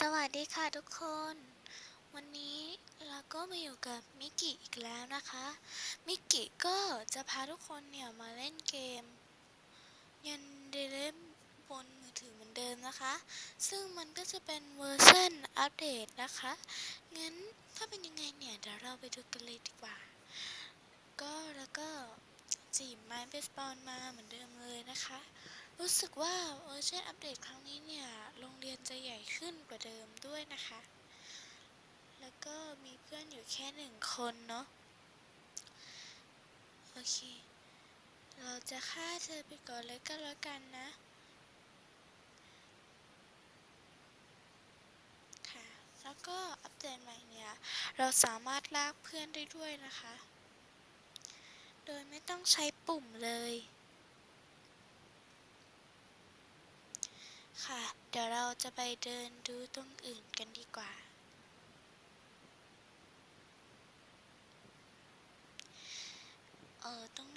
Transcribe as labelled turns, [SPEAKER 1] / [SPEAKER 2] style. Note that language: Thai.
[SPEAKER 1] สวัสดีค่ะทุกคน วันนี้เราก็มาอยู่กับมิกกี้อีกแล้วนะคะ มิกกี้ก็จะพาทุกคนเนี่ยมาเล่นเกมยันเดเลม บนมือถือเหมือนเดิมนะคะ ซึ่งมันก็จะเป็นเวอร์ชันอัปเดตนะคะ งั้นถ้าเป็นยังไงเนี่ย เดี๋ยวเราไปดูกันเลยดีกว่า ก็แล้วก็จีบไม้เบสบอลมาเหมือนเดิมเลยนะคะ รู้สึกว่าเวอร์ชันอัปเดตครั้งนี้เนี่ย โรงเรียนจะใหญ่ขึ้นกว่าเดิมด้วยนะคะ แล้วก็มีเพื่อนอยู่แค่หนึ่งคนเนาะ โอเค เราจะฆ่าเธอไปก่อนเลยก็แล้วกันนะค่ะ แล้ว ก็อัปเดตใหม่เนี่ย เราสามารถลากเพื่อนได้ด้วยนะคะ โดยไม่ต้องใช้ปุ่มเลย ค่ะ เดี๋ยวเราจะไปเดินดูตรงอื่นกันดีกว่า